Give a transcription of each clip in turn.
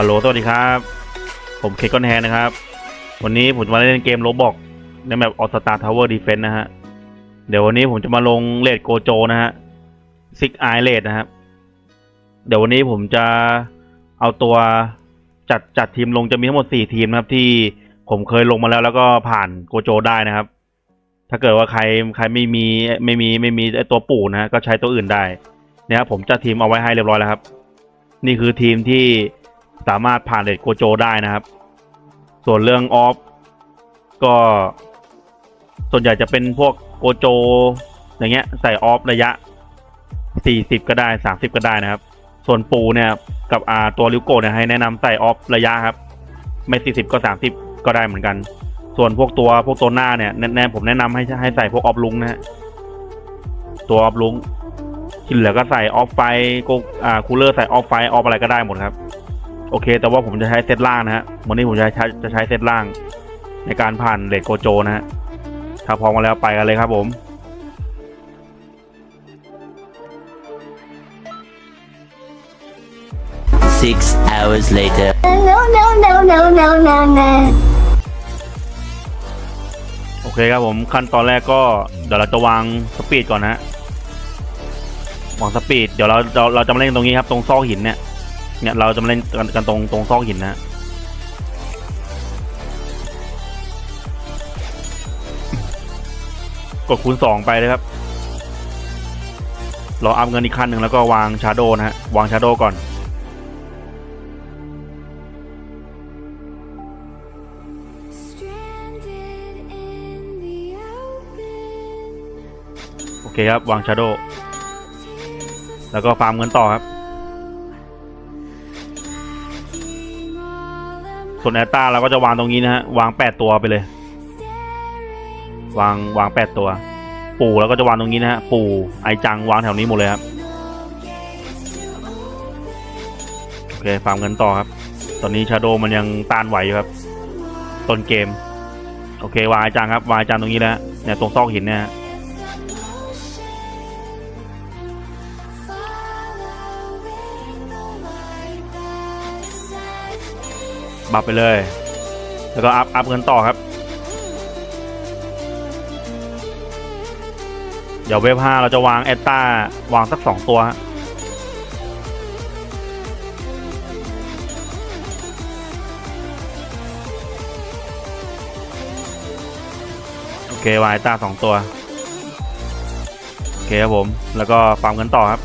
ฮัลโหล สวัสดีครับ ผมเคก้อนแฮนนะครับ วันนี้ผมจะมาเล่นเกมโรบอกในแบบออสตาทาวเวอร์ดีเฟนต์นะฮะ เดี๋ยววันนี้ผมจะมาลงเลดโกโจนะฮะซิกไอเลดนะครับ เดี๋ยววันนี้ผมจะเอาตัวจัดจัดทีมลงจะมีทั้งหมดสี่ทีมนะครับ ที่ผมเคยลงมาแล้วแล้วก็ผ่านโกโจได้นะครับ ถ้าเกิดว่าใครใครไม่มีไม่มีไม่มีไอตัวปู่นะก็ใช้ตัวอื่นได้นี่ครับผมจัดทีมเอาไว้ให้เรียบร้อยแล้วครับ นี่คือทีมที่ สามารถผ่านเลดโกโจได้นะครับ ส่วนเรื่องออฟก็ส่วนใหญ่จะเป็นพวกโกโจ อย่างเงี้ย ใส่ออฟระยะ 40 ก็ได้ 30 ก็ได้นะครับ ส่วนปูเนี่ยกับอ่าตัวลิวโกเนี่ยให้แนะนำใส่ออฟระยะครับ ไม่ 40 ก็ 30 ก็ได้เหมือนกัน ส่วนพวกตัวพวกตัวหน้าเนี่ยแนะแนะผมแนะนำให้ให้ใส่พวกออฟลุงนะฮะตัวออฟลุงที่เหลือก็ใส่ออฟไฟก็อ่าคูลเลอร์ใส่ออฟไฟออฟอะไรก็ได้หมดครับ โอเค แต่ว่าผมจะใช้เซตล่างนะฮะวันนี้ผมจะใช้จะใช้เซตล่าง ในการผ่านเลดโกโจนะฮะถ้าพร้อมมาแล้วไปกันเลยครับผม Six hours later. No, no, no, no, no, no, no. โอเคครับผมขั้นตอนแรกก็เดี๋ยวเราจะวางสปีดก่อนนะฮะวางสปีดเดี๋ยวเราเราเราจะมาเล่นตรงนี้ครับ ตรงซอกหินเนี่ย เนี่ยเราจะมาเล่นกันกันตรงตรงซอกหินนะฮะกดคูณสองไปเลยครับเราอัพเงินอีกขั้นหนึ่งแล้วก็วางชาโดนะฮะ วางชาโดก่อน Stranded in the open, โอเคครับ วางชาโด tears of แล้วก็ฟาร์มเงินต่อครับ ส่วนแอตตาเราก็จะวางตรงนี้นะฮะ วางแปดตัวไปเลย วางวางแปดตัว ปู่แล้วก็จะวางตรงนี้นะฮะ ปู่ไอจังวางแถวนี้หมดเลยครับ โอเคฟาร์มเงินต่อครับ ตอนนี้ชาโดมันยังต้านไหวอยู่ครับต้นเกม โอเควางไอจังครับ วางไอจังตรงนี้แล้วเนี่ยตรงซอกหินเนี่ย บัฟไปเลย แล้วก็อัพอัพเงินต่อครับ เดี๋ยวเวฟห้าเราจะวางแอตตาวางสักสองตัวฮะโอเควางแอตตาสองตัว โอเคครับผม แล้วก็ฟาร์มเงินต่อครับ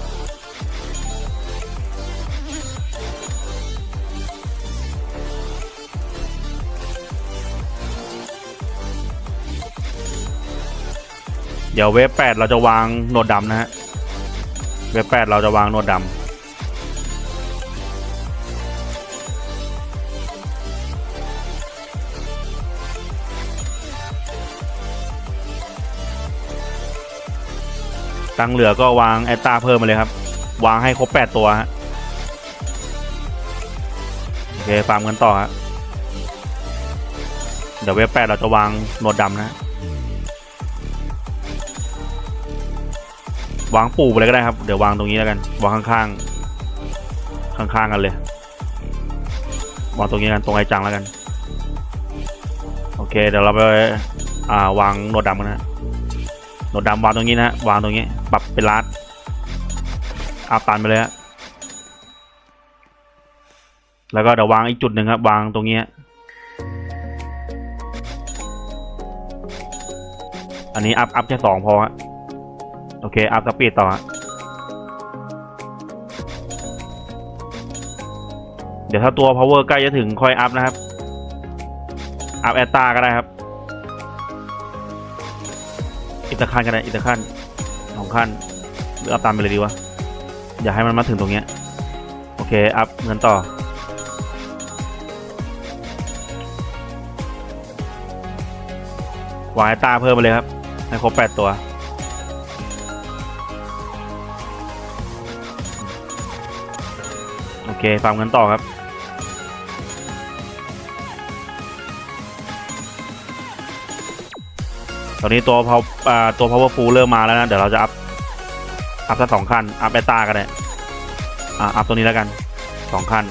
เดี๋ยวเวฟแปดเราจะวางโหนวดดำนะฮะ เวฟแปดเราจะวางโหนวดดำตังเหลือก็วางแอตตาเพิ่มมาเลยครับ วางให้ครบแปดตัวฮะโอเคฟาร์มกันต่อฮะเดี๋ยวเวฟแปดเราจะวางโหนวดดำนะ วางปูไปเลยก็ได้ครับ เดี๋ยววางตรงนี้แล้วกัน วางข้างๆ ข้างๆกันเลย วางตรงนี้กันตรงไอจังแล้วกัน โอเค เดี๋ยวเราไปอ่าวางโนดดำกันนะโนดดำวางตรงนี้นะฮะวางตรงนี้ ปรับเป็นลัดอาตันไปเลยฮะแล้วก็เดี๋ยววางอีกจุดหนึ่งครับ วางตรงนี้ อันนี้อัพอัพแค่สองพอฮะ โอเค อัพสปีดต่อเดี๋ยวถ้าตัว power ใกล้จะถึงค่อยอัพนะครับ อัพแอตตาก็ได้ครับ อีกตะขั้นก็ได้อีกตะขั้นสองขั้นหรืออัพตามไปเลยดีวะ อย่าให้มันมาถึงตรงเนี้ย โอเค อัพเงินต่อวางแอตาเพิ่มไปเลยครับ ให้ครบแปดตัว เคฟาร์มกันต่อครับตอนนี้ตัวพาวตัว powerful เริ่มมาแล้วนะ เดี๋ยวเราจะอัพ อัพสักสองขั้น อัพแอตตากันเลยอะอัพตัวนี้แล้วกันสองขั้น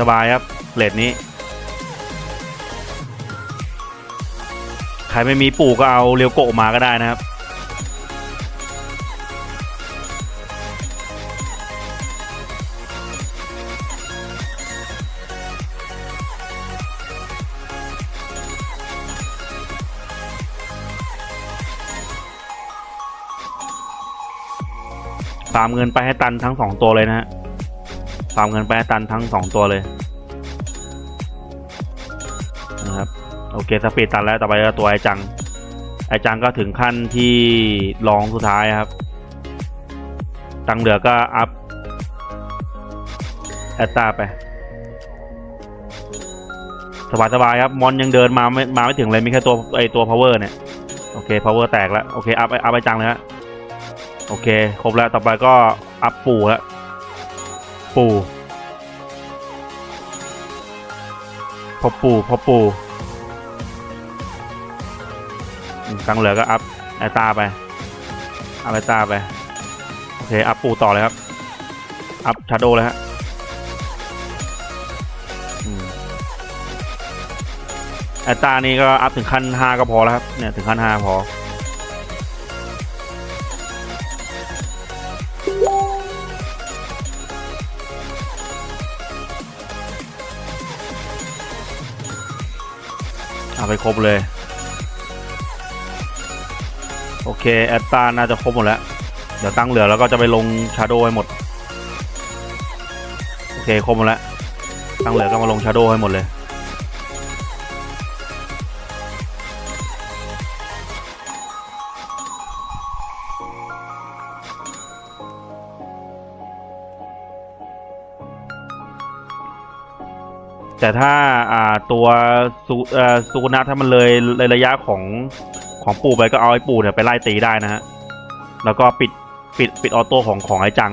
สบาย ๆ ครับเลดนี้ ครไม่มีปู่ก็เอาเรียวโกะมาก็ได้นะครับ ฟาร์มเงินไปให้ตันทั้งสองตัวเลยนะฮะ ฟาร์มเงินไปให้ตันทั้งสองตัวเลย โอเคสปีดตันแล้วต่อไปก็ตัวไอจัง ไอจังก็ถึงขั้นที่รองสุดท้ายครับ ตังเหลือก็อัพแอตตาไป สบายๆครับ มอนยังเดินมาไม่มาไม่ถึงเลยมีแค่ตัวไอตัว power เนี่ย โอเค power แตกแล้วโอเคอัพอัพไอจังเลยฮะโอเค ครบแล้วต่อไปก็อัพปู่แล้วปู่พอปู่พอปู่ ตังเหลือก็อัพไอตาไปอัพไอตาไปโอเคอัพปูต่อเลยครับ อัพชาโดเลยฮะไอตานี่ก็อัพถึงขั้นห้าก็พอแล้วครับเนี่ยถึงขั้นห้าพอเอาไปครบเลย โอเค แอตตาน่าจะครบหมดแล้ว เดี๋ยวตั้งเหลือแล้วก็จะไปลงชาโดให้หมด โอเค ครบหมดแล้ว ตั้งเหลือก็มาลงชาโดให้หมดเลย แต่ถ้าอ่าตัวซูอ่อซูกุนะถ้ามันเลยระยะของ ของปู่ไปก็เอาไอ้ปู่เนี่ยไปไล่ตีได้นะฮะ แล้วก็ปิดปิดปิดออโต้ของของไอ้จัง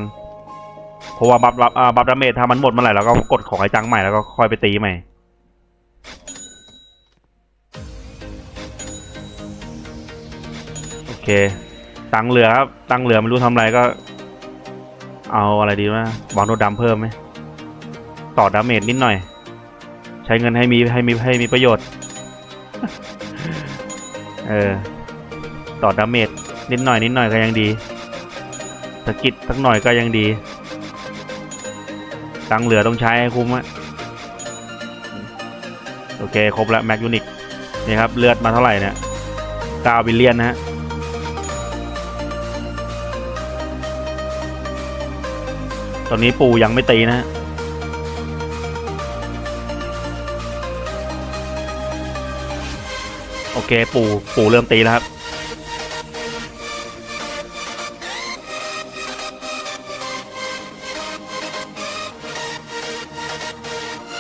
เพราะว่าบัฟบัฟอ่าบัฟดาเมจถ้ามันหมดเมื่อไหร่เราก็กดของไอ้จังใหม่แล้วก็ค่อยไปตีใหม่โอเค ตังเหลือครับ ตังเหลือไม่รู้ทำอะไรก็ เอาอะไรดีวะวางโนดำเพิ่มไหมต่อดาเมจนิดหน่อย ใช้เงินให้มีให้มีให้มีประโยชน์ เออ ต่อดาเมจนิดหน่อยนิดหน่อยก็ยังดีสกิดสักหน่อยก็ยังดี ตังเหลือต้องใช้ให้คุ้มอะโอเค ครบแล้วแม็กยูนิกนี่ครับ เลือดมาเท่าไหร่เนี่ย9บิลเลียนนะฮะตอนนี้ปู่ยังไม่ตีนะฮะ เคปู่ปู่เริ่มตีแล้วครับ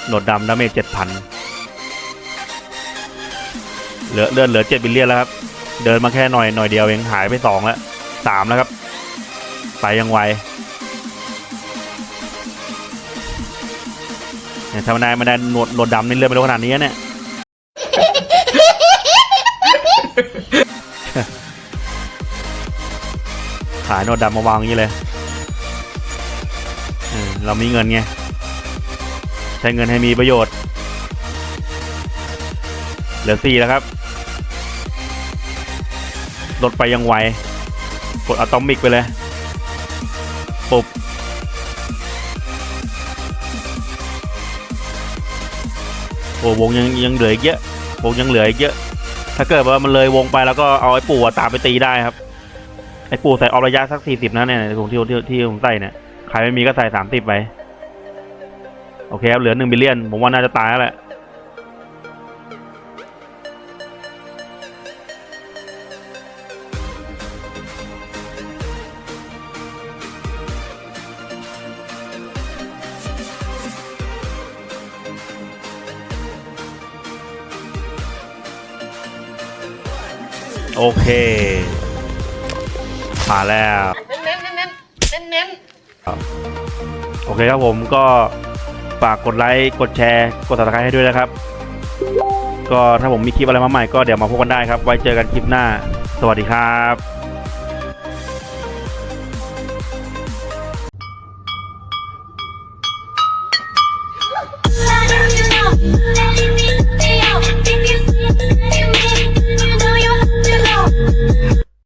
โหนดดำดาเมจเจ็ดพันเหลือเลือดเหลือเจ็ดบิลเลียนแล้วครับ เดินมาแค่หน่อยหน่อยเดียวเองหายไปสองแล้วสามแล้วครับ ไปยังไวเนี่ยถ้ามันได้ไม่ได้หนวดหนวดดำนี่เลื่อนไปเร็วขนาดนี้เนี่ยายโนดดำมาวางอย่างนี้เลยเรามีเงินไง ใช้เงินให้มีประโยชน์ เหลือสี่แล้วครับ ลดไปยังไว กดอะตอมิกไปเลย ปุบโอ้วงยังยังเหลืออีกเยอะ วงยังเหลืออีกเยอะ ถ้าเกิดว่ามันเลยวงไปแล้วก็เอาไอ้ปู่อะตามไปตีได้ครับ ไอ้ปู่ใส่ออฟระยะสักสี่สิบนะเนี่ยในถุงที่ที่ที่ผมใส่เนี่ยใครไม่มีก็ใส่สามสิบไป โอเคครับเหลือหนึ่งบิลเลียน ผมว่าน่าจะตายแล้วแหละโอเค มาแล้วเน้นเน้นเน้นเน้นเน้นโอเคครับผมก็ฝากกดไลค์กดแชร์กดติดตามให้ด้วยนะครับ ก็ถ้าผมมีคลิปอะไรมาใหม่ก็เดี๋ยวมาพบกันได้ครับ ไว้เจอกันคลิปหน้า สวัสดีครับ